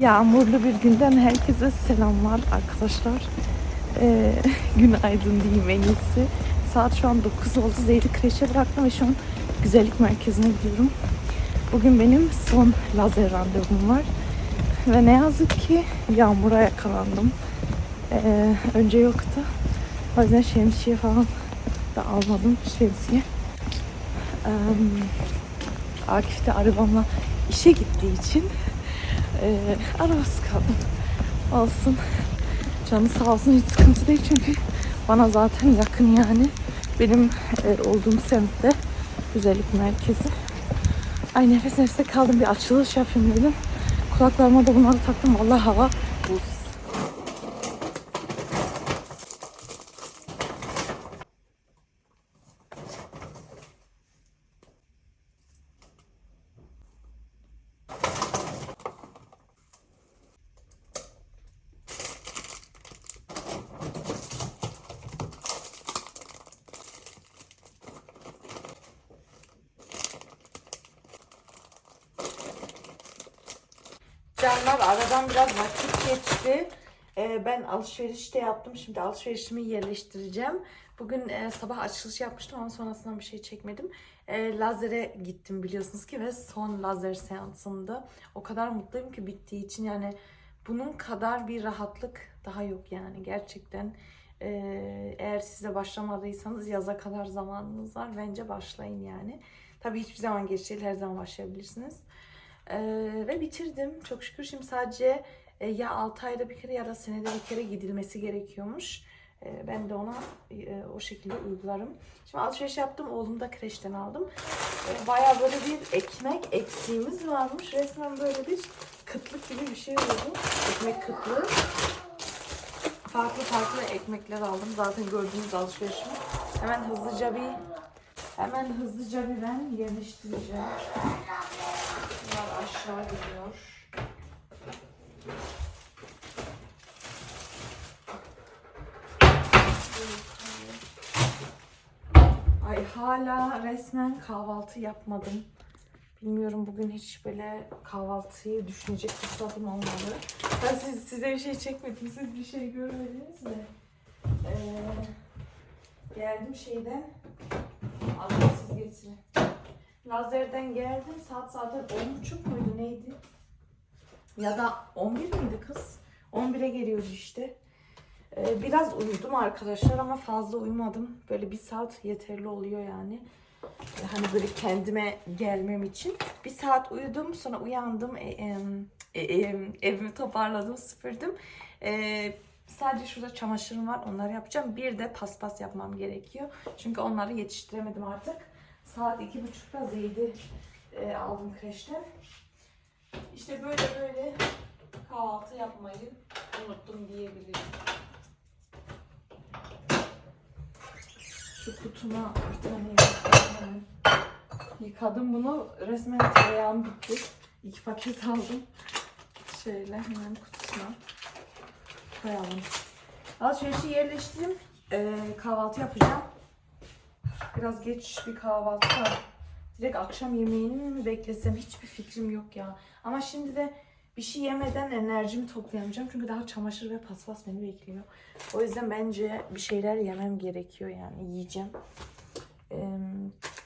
Yağmurlu bir günden herkese selamlar arkadaşlar. Ee, günaydın diyeyim en iyisi. Saat şu an 9 oldu. Zeyri kreşe bıraktım ve şu an güzellik merkezine gidiyorum. Bugün benim son lazer randevum var. Ve ne yazık ki yağmura yakalandım. Ee, önce yoktu. O yüzden şemsiye falan da almadım. Şemsiye. Ee, Akif de arabamla işe gittiği için ee, arabası kaldım. Olsun. Canı sağ olsun hiç sıkıntı değil çünkü bana zaten yakın yani. Benim e, olduğum semtte güzellik merkezi. Ay nefes nefese kaldım bir açılış yapayım dedim. Kulaklarıma da bunları taktım. Vallahi hava Ee, ben alışveriş de yaptım. Şimdi alışverişimi yerleştireceğim. Bugün e, sabah açılış yapmıştım ama sonrasında bir şey çekmedim. E, lazere gittim biliyorsunuz ki ve son lazer seansımda. O kadar mutluyum ki bittiği için yani bunun kadar bir rahatlık daha yok yani gerçekten. e, eğer size başlamadıysanız yaza kadar zamanınız var. Bence başlayın yani. Tabii hiçbir zaman geç değil. Her zaman başlayabilirsiniz. Ee, ve bitirdim. Çok şükür şimdi sadece e, ya 6 ayda bir kere ya da senede bir kere gidilmesi gerekiyormuş. Ee, ben de ona e, o şekilde uygularım. Şimdi alışveriş yaptım. Oğlumu da kreşten aldım. Bayağı böyle bir ekmek eksiğimiz varmış. Resmen böyle bir kıtlık gibi bir şey oldu. Ekmek kıtlığı. Farklı farklı ekmekler aldım. Zaten gördüğünüz alışverişimi. Hemen hızlıca bir hemen hızlıca bir ben yerleştireceğim. Bunlar aşağı gidiyor. Ay hala resmen kahvaltı yapmadım. Bilmiyorum bugün hiç böyle kahvaltıyı düşünecek fırsatım olmadı. Ben siz, size bir şey çekmedim. Siz bir şey görmediniz de. Ee, geldim şeyden. Adını siz getirin. Lazerden geldim. Saat zaten 10.30 muydu neydi? Ya da 11 miydi kız? 11'e geliyordu işte. Ee, biraz uyudum arkadaşlar ama fazla uyumadım. Böyle bir saat yeterli oluyor yani. Ee, Hani böyle kendime gelmem için. Bir saat uyudum sonra uyandım. E, e, evimi toparladım süpürdüm. Ee, sadece şurada çamaşırım var onları yapacağım. Bir de paspas yapmam gerekiyor. Çünkü onları yetiştiremedim artık. Saat iki buçukta Zeyd'i e, aldım kreşten. İşte böyle böyle kahvaltı yapmayı unuttum diyebilirim. Şu kutuma bir tane yıkadım hemen. Yıkadım bunu. Resmen tereyağım bitti. İki paket aldım. Şöyle hemen kutusuna koyalım. Alışverişi yerleştireyim. Ee, kahvaltı yapacağım. Biraz geç bir kahvaltı. Direkt akşam yemeğini mi beklesem hiçbir fikrim yok ya. Ama şimdi de bir şey yemeden enerjimi toplayamayacağım. Çünkü daha çamaşır ve paspas beni bekliyor. O yüzden bence bir şeyler yemem gerekiyor yani yiyeceğim. Ee,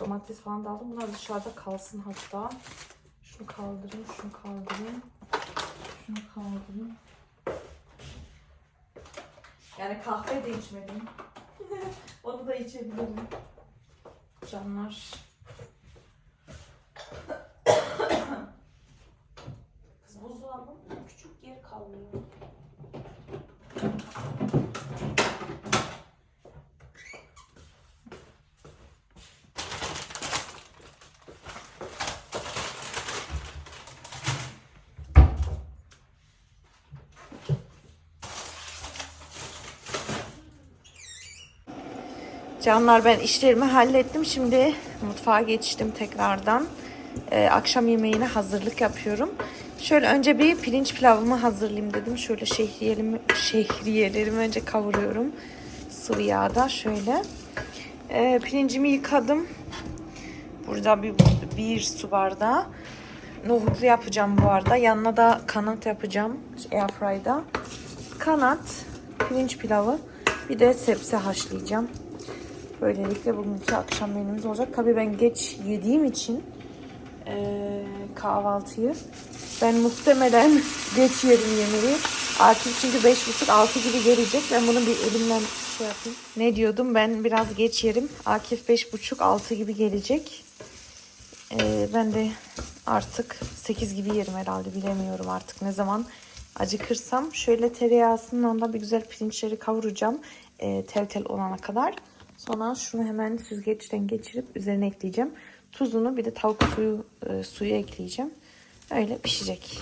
domates falan da aldım. Bunlar dışarıda kalsın hatta. Şunu kaldırayım, şunu kaldırayım. Şunu kaldırayım. Yani kahve de içmedim. Onu da içebilirim. Canlar. Buzdolabım küçük yer kalmıyor. Canlar ben işlerimi hallettim. Şimdi mutfağa geçtim tekrardan. Ee, akşam yemeğine hazırlık yapıyorum. Şöyle önce bir pirinç pilavımı hazırlayayım dedim. Şöyle şehriyelimi, şehriyelerimi önce kavuruyorum. Sıvı yağda şöyle. Ee, pirincimi yıkadım. Burada bir, bir su bardağı. nohutlu yapacağım bu arada. Yanına da kanat yapacağım airfry'da. Kanat, pirinç pilavı, bir de sebze haşlayacağım. Böylelikle bugünkü akşam menümüz olacak. Tabii ben geç yediğim için eee, kahvaltıyı ben muhtemelen geç yerim yemeği. Akif çünkü 5.30-6 gibi gelecek. Ben bunu bir elimden şey yapayım. Ne diyordum? Ben biraz geç yerim. Akif 5.30-6 gibi gelecek. Ee, ben de artık 8 gibi yerim herhalde bilemiyorum artık ne zaman acıkırsam. Şöyle tereyağısından da bir güzel pirinçleri kavuracağım ee, tel tel olana kadar. Sonra şunu hemen süzgeçten geçirip üzerine ekleyeceğim. Tuzunu bir de tavuk suyu e, suyu ekleyeceğim. Öyle pişecek.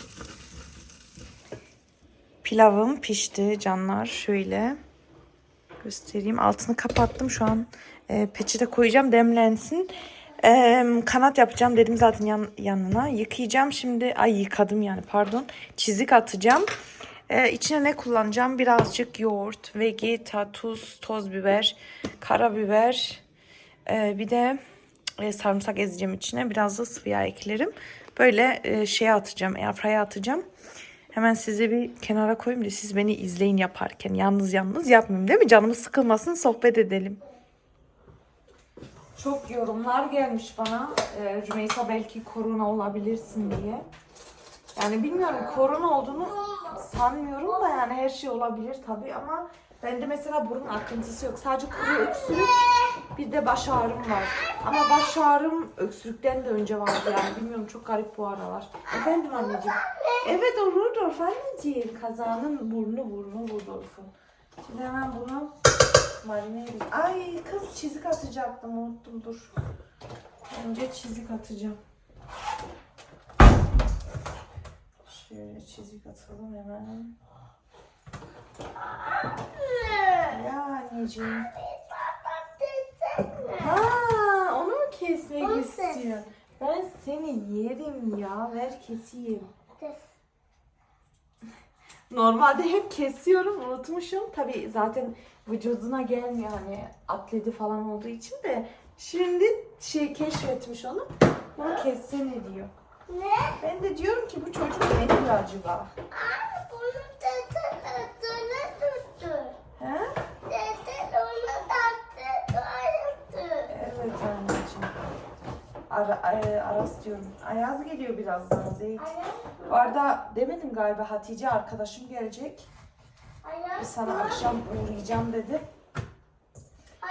Pilavım pişti canlar şöyle göstereyim. Altını kapattım şu an e, peçete koyacağım demlensin. E, kanat yapacağım dedim zaten yan, yanına. Yıkayacağım şimdi. Ay yıkadım yani pardon. Çizik atacağım. E, içine ne kullanacağım? Birazcık yoğurt, vegeta, tuz, toz biber, karabiber. E, bir de e, sarımsak ezeceğim içine. Biraz da sıvı yağ eklerim. Böyle e, şeye atacağım. Airfryer'a atacağım. Hemen size bir kenara koyayım da siz beni izleyin yaparken. Yalnız yalnız yapmayayım değil mi? Canımız sıkılmasın sohbet edelim. Çok yorumlar gelmiş bana. Ee, Rümeysa belki korona olabilirsin diye. Yani bilmiyorum korona olduğunu sanmıyorum da yani her şey olabilir tabii ama bende mesela burun akıntısı yok. Sadece kuru öksürük bir de baş ağrım var. Ama baş ağrım öksürükten de önce vardı yani bilmiyorum çok garip bu aralar. Efendim anneciğim. Evet o Rudolf anneciğim. Kazanın burnu burnu Rudolf'un. Şimdi hemen bunu marine edeyim. Ay kız çizik atacaktım unuttum dur. Önce çizik atacağım. Şöyle çizik atalım hemen. Ya anneciğim. Ha, onu mu kesmek istiyorsun? Ben seni yerim ya. Ver keseyim. Normalde hep kesiyorum unutmuşum. Tabi zaten vücuduna gelmiyor hani atleti falan olduğu için de şimdi şey keşfetmiş onu. Bunu kessene diyor. Ne? Ben de diyorum ki bu çocuk ne diyor acaba? Aa, bunu dede tuttu. He? Dede onu taktı, tuttu. Evet anneciğim. Ara, e, Aras diyorum. Ayaz geliyor birazdan Zeyt. Bu arada demedim galiba Hatice arkadaşım gelecek. Ayaz, Sana akşam uğrayacağım dedi.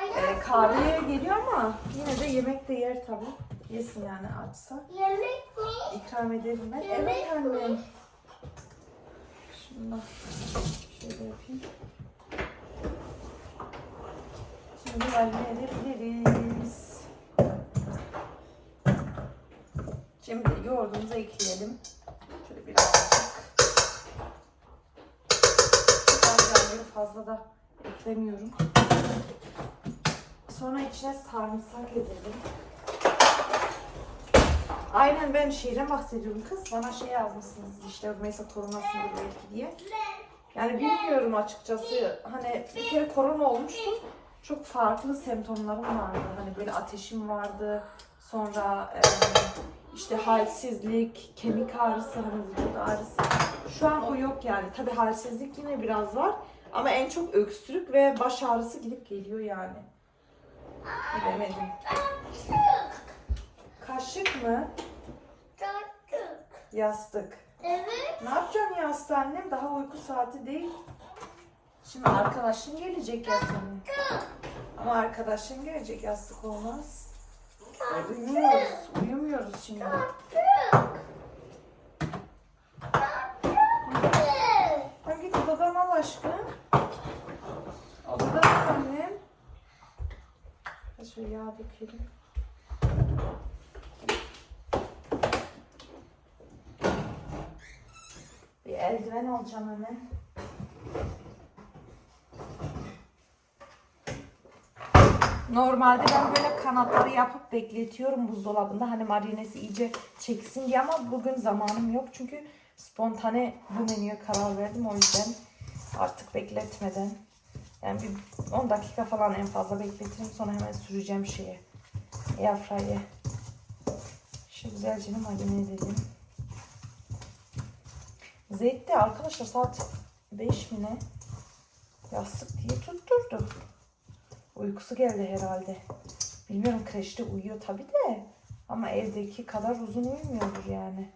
ayaz, Ee, kahveye geliyor ama yine de yemek de yer tabii. Yesin yani açsa. yemek mi? İkram ederim ben. Yemek Evet annem. Şunu da şöyle yapayım. Şimdi marine Şimdi yoğurdumuzu ekleyelim. Şöyle birazcık. Çok fazla da eklemiyorum. Sonra içine sarımsak edelim. Aynen ben şeyden bahsediyorum kız. Bana şey yazmışsınız işte mesela koronasında belki diye. Yani bilmiyorum açıkçası. Hani bir kere korona olmuştum. Çok farklı semptomlarım vardı. Hani böyle ateşim vardı. Sonra e, işte halsizlik, kemik ağrısı, hani vücut ağrısı. Şu an o yok yani. Tabii halsizlik yine biraz var. Ama en çok öksürük ve baş ağrısı gidip geliyor yani. Bilemedim. Kaşık mı? Tuttu. Yastık. Evet. Ne yapacaksın yastığı annem? Daha uyku saati değil. Şimdi arkadaşın gelecek ya senin. Ama arkadaşın gelecek yastık olmaz. Uyumuyoruz. Uyumuyoruz şimdi. Hadi git odadan al aşkım. Odadan al annem. Şöyle yağ dökelim. Bir eldiven alacağım hemen. Normalde ben böyle kanatları yapıp bekletiyorum buzdolabında. Hani marinesi iyice çeksin diye ama bugün zamanım yok. Çünkü spontane bu menüye karar verdim. O yüzden artık bekletmeden. Yani bir 10 dakika falan en fazla bekletirim. Sonra hemen süreceğim şeye. Airfryer'e. Şu güzelce marine edelim. Zeyt de arkadaşlar saat 5 mi ne? Yastık diye tutturdu. Uykusu geldi herhalde. Bilmiyorum kreşte uyuyor tabi de. Ama evdeki kadar uzun uyumuyordur yani.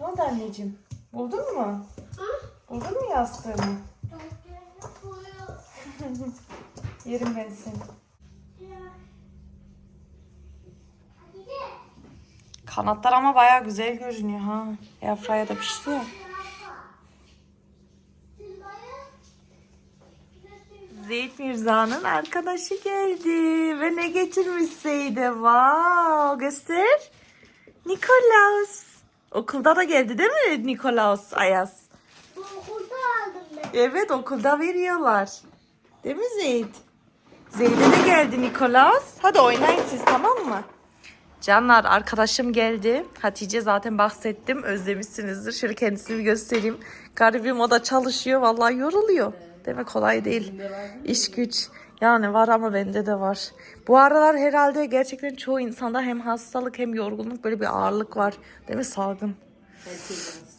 Ne oldu anneciğim? Buldun mu? Buldun mu yastığını? Yerim ben seni. Kanatlar ama baya güzel görünüyor ha. Airfryer'da da pişti ya. Zeyt Mirza'nın arkadaşı geldi ve ne getirmiş Zeyde? Wow, göster. Nikolaus. Okulda da geldi değil mi Nikolaus Ayaz? Bu kurdu aldım ben. Evet okulda veriyorlar. Değil mi Zeyd? Zeyd'e de geldi Nikolaus. Hadi oynayın siz tamam mı? Canlar arkadaşım geldi. Hatice zaten bahsettim. Özlemişsinizdir. Şöyle kendisini bir göstereyim. Garibim o da çalışıyor. Vallahi yoruluyor. Demek kolay değil. İş güç. Yani var ama bende de var. Bu aralar herhalde gerçekten çoğu insanda hem hastalık hem yorgunluk böyle bir ağırlık var. Değil mi salgın?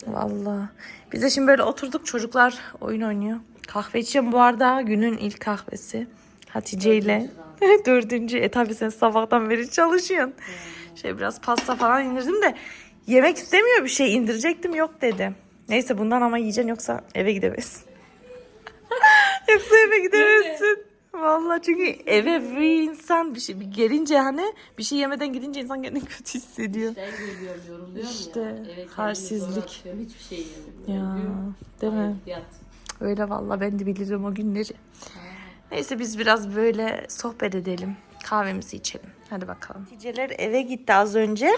Vallahi. Biz de şimdi böyle oturduk çocuklar oyun oynuyor. Kahve içeceğim bu arada günün ilk kahvesi. Hatice ile. Dördüncü. E tabi sen sabahtan beri çalışıyorsun. Şey biraz pasta falan indirdim de yemek istemiyor bir şey indirecektim yok dedi. Neyse bundan ama yiyeceksin yoksa eve gidemezsin. yoksa eve gidemezsin. Vallahi çünkü eve bir insan bir şey bir gelince hani bir şey yemeden gidince insan kendini kötü hissediyor. İşten geliyorum yoruluyorum İşte, ya. Eve kendimi zor atıyorum, Hiçbir şey Ya yemiyorum. değil mi? Yat. Öyle valla ben de bilirim o günleri. Neyse biz biraz böyle sohbet edelim. Kahvemizi içelim. Hadi bakalım. Haticeler eve gitti az önce.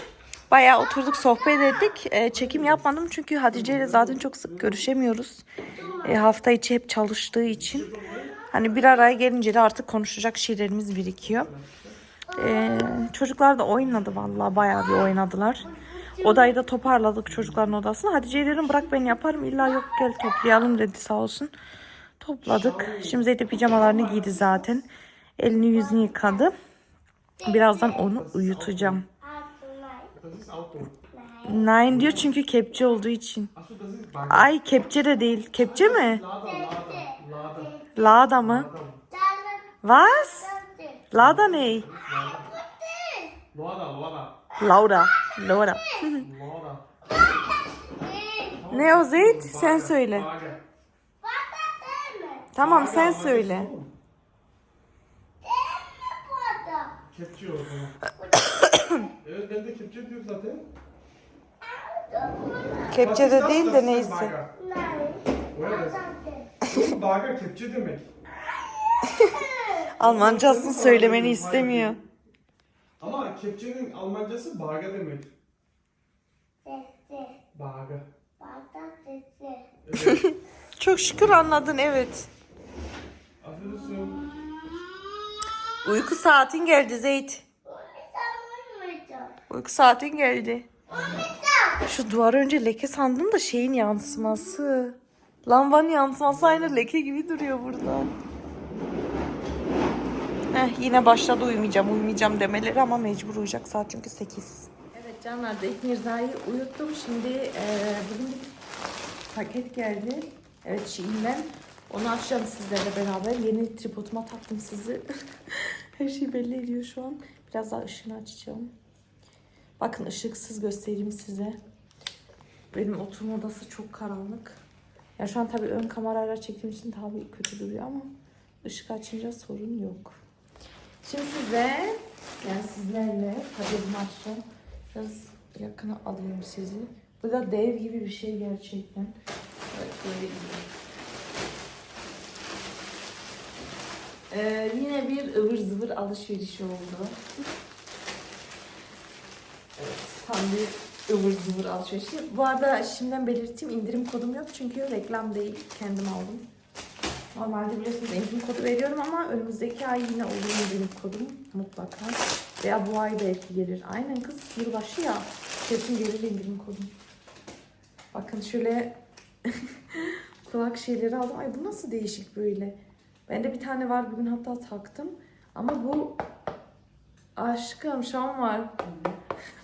Bayağı oturduk sohbet ettik. Ee, çekim yapmadım çünkü Hatice ile zaten çok sık görüşemiyoruz. Ee, hafta içi hep çalıştığı için. Hani bir araya gelince de artık konuşacak şeylerimiz birikiyor. Ee, çocuklar da oynadı vallahi bayağı bir oynadılar. Odayı da toparladık çocukların odasını. Hatice'ye dedim bırak ben yaparım. İlla yok gel toplayalım dedi sağ olsun. Topladık. Şimdi Zeynep pijamalarını giydi zaten. Elini yüzünü yıkadı. Birazdan onu uyutacağım. Nine diyor çünkü kepçe olduğu için. Ay kepçe de değil. Kepçe mi? Lada mı? Was? Lada ne? Laura. Laura. Lader. Ne o Zeyt? Sen söyle. Tamam sen söyle. Kepçe o zaman. Kepçe diyorum zaten. Kepçe de değil de neyse. Bagger kepçe demek. Almancasını söylemeni istemiyor. Ama kepçenin Almancası bagger demek. Bagger. Evet. Çok şükür anladın evet. Afiyet olsun. Uyku saatin geldi Zeyt. Uyku saatin geldi. Şu duvar önce leke sandım da şeyin yansıması. Lambanın yansıması aynı leke gibi duruyor buradan. Heh, yine başladı uyumayacağım uyumayacağım demeleri ama mecbur uyuyacak saat çünkü 8. Evet canlar Zeyt Mirza'yı uyuttum. Şimdi eee bugün bir paket geldi. Evet Şii'nden. Onu açacağım sizlerle beraber. Yeni tripoduma taktım sizi. Her şey belli ediyor şu an. Biraz daha ışığını açacağım. Bakın ışıksız göstereyim size. Benim oturma odası çok karanlık. Ya şu an tabii ön kamerayla çektiğim için tabii kötü duruyor ama ışık açınca sorun yok. Şimdi size yani sizlerle paketimi açacağım. Biraz yakına alayım sizi. Bu da dev gibi bir şey gerçekten. Evet, böyle. Ee, yine bir ıvır zıvır alışveriş oldu. Tam bir ıvır zıvır alışveriş. Bu arada şimdiden belirteyim indirim kodum yok çünkü reklam değil. Kendim aldım. Normalde biliyorsunuz indirim kodu veriyorum ama önümüzdeki ay yine olur indirim kodum mutlaka. Veya bu ay belki gelir. Aynen kız yılbaşı ya. Kesin gelir indirim kodum. Bakın şöyle kulak şeyleri aldım. Ay bu nasıl değişik böyle. Bende bir tane var bugün hatta taktım. Ama bu aşkım şam var.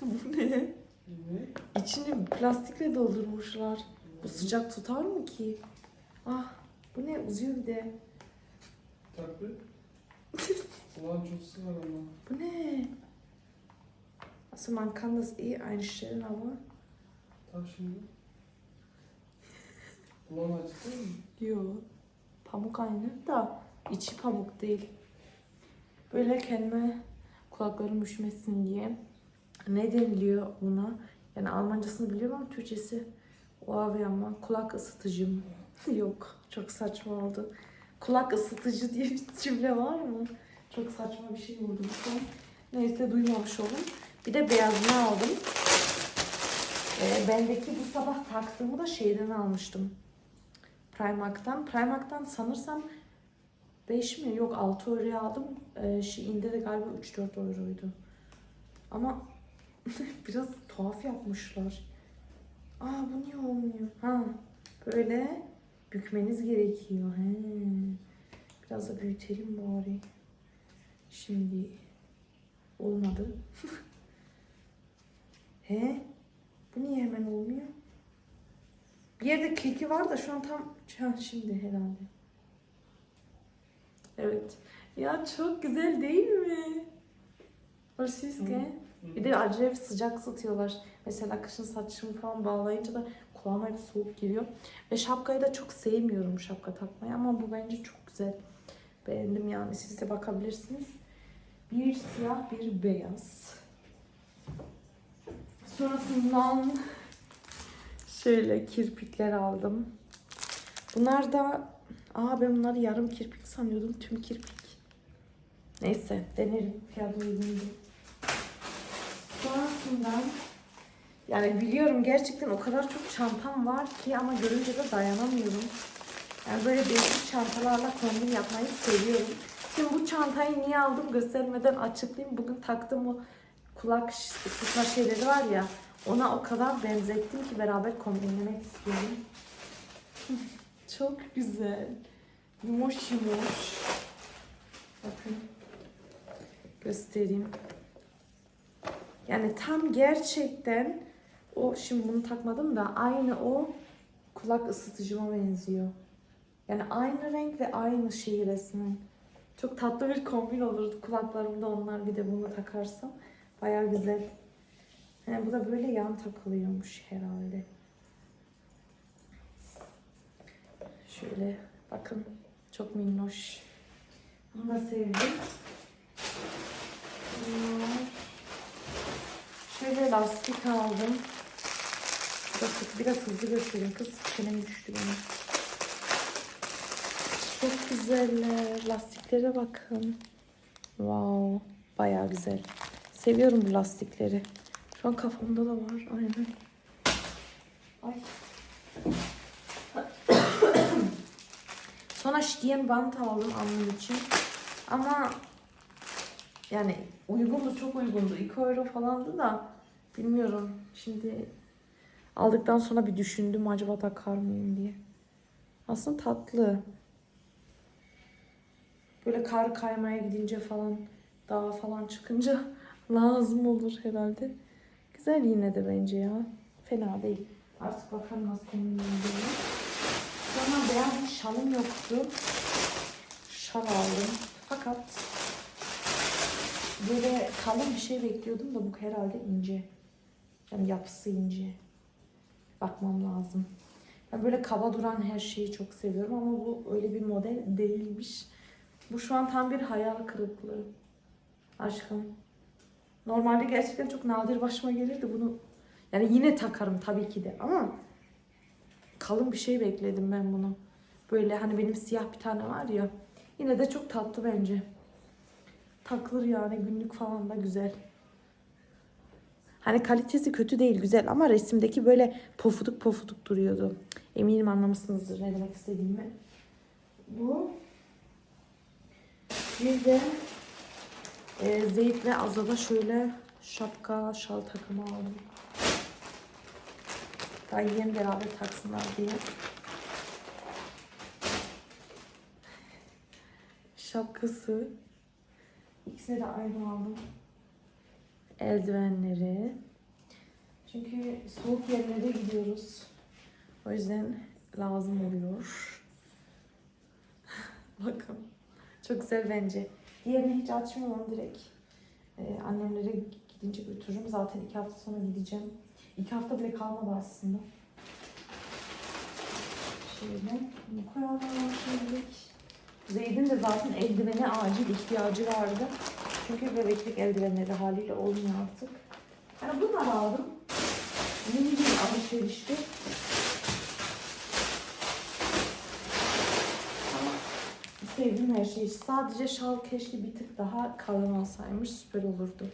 Bu ne? Ne? İçini plastikle doldurmuşlar. Bu sıcak tutar mı ki? Ah bu ne uzuyor bir de. Tak bir. Ulan çok sıvar ama. Bu ne? Also man kann das eh einstellen ama. Tak şimdi. Ulan acıtır mı? Yo. Pamuk aynı da içi pamuk değil. Böyle kendime kulaklarım üşümesin diye. Ne deniliyor buna? Yani Almancasını biliyorum ama Türkçesi o ama kulak ısıtıcı mı? Yok. Çok saçma oldu. Kulak ısıtıcı diye bir cümle var mı? Çok saçma bir şey buldum şu an. Neyse duymamış olun. Bir de beyazını aldım. Ee, bendeki bu sabah taktığımı da şeyden almıştım. Primark'tan. Primark'tan sanırsam 5 mi? Yok 6 euroya aldım. Ee, Shein'de de galiba 3-4 euroydu. Ama biraz tuhaf yapmışlar. Aa bu niye olmuyor? Ha böyle bükmeniz gerekiyor. He. Biraz da büyütelim bari. Şimdi olmadı. He? Bu niye hemen olmuyor? Bir yerde kliki var da şu an tam ha, şimdi herhalde. Evet. Ya çok güzel değil mi? Hoşsuz ki. Bir de acayip sıcak ısıtıyorlar. Mesela kışın saçımı falan bağlayınca da kulağıma hep soğuk geliyor. Ve şapkayı da çok sevmiyorum şapka takmayı ama bu bence çok güzel. Beğendim yani. Siz de bakabilirsiniz. Bir siyah, bir beyaz. Sonrasından şöyle kirpikler aldım. Bunlar da aa ben bunları yarım kirpik sanıyordum. Tüm kirpik. Neyse denerim. Fiyatı uygun Sonrasından yani biliyorum gerçekten o kadar çok çantam var ki ama görünce de dayanamıyorum. Yani böyle değişik çantalarla kombin yapmayı seviyorum. Şimdi bu çantayı niye aldım göstermeden açıklayayım. Bugün taktığım o kulak sıkma şeyleri var ya ona o kadar benzettim ki beraber kombinlemek istiyorum. Çok güzel. Yumuş yumuş. Bakın. Göstereyim. Yani tam gerçekten o şimdi bunu takmadım da aynı o kulak ısıtıcıma benziyor. Yani aynı renk ve aynı şey resmen. Çok tatlı bir kombin olurdu kulaklarımda onlar bir de bunu takarsam. Baya güzel. Yani bu da böyle yan takılıyormuş herhalde. Şöyle bakın çok minnoş. Bunu da sevdim. Bunlar. Şöyle lastik aldım. Biraz, biraz hızlı göstereyim kız. Çenem düştü benim. Çok güzeller. Lastiklere bakın. Wow. Bayağı güzel. Seviyorum bu lastikleri. Şu an kafamda da var. Aynen. Ay. Sonra şiyen bant aldım annem için. Ama yani uygundu, çok uygundu. 2 euro falandı da bilmiyorum. Şimdi aldıktan sonra bir düşündüm acaba takar mıyım diye. Aslında tatlı. Böyle kar kaymaya gidince falan dağa falan çıkınca lazım olur herhalde. Güzel yine de bence ya. Fena değil. Artık bakalım nasıl kombinleyeceğim. Sonra beyaz bir şalım yoktu. Şal aldım. Fakat böyle kalın bir şey bekliyordum da bu herhalde ince. Yani yapısı ince. Bakmam lazım. Ben böyle kaba duran her şeyi çok seviyorum ama bu öyle bir model değilmiş. Bu şu an tam bir hayal kırıklığı. Aşkım. Normalde gerçekten çok nadir başıma gelirdi bunu. Yani yine takarım tabii ki de ama kalın bir şey bekledim ben bunu. Böyle hani benim siyah bir tane var ya. Yine de çok tatlı bence. Takılır yani günlük falan da güzel. Hani kalitesi kötü değil güzel ama resimdeki böyle pofuduk pofuduk duruyordu. Eminim anlamışsınızdır ne demek istediğimi. Bu. Bir de e, Zeyt ve Azad'a şöyle şapka, şal takımı aldım. Daha yeni beraber taksınlar diye. Şapkası. İkisini de aynı aldım. Eldivenleri. Çünkü soğuk yerlere gidiyoruz. O yüzden lazım oluyor. Bakın. Çok güzel bence. Diğerini hiç açmıyorum direkt. Ee, annemlere gidince götürürüm. Zaten iki hafta sonra gideceğim. İki hafta bile kalmadı aslında. Şöyle bunu koyalım şimdilik. Zeyd'in de zaten eldivene acil ihtiyacı vardı. Çünkü bebeklik eldivenleri haliyle olmuyor artık. Yani bunları aldım. Mini bir alışverişti. Ama sevdim her şeyi. Sadece şal keşke bir tık daha kalın olsaymış süper olurdu.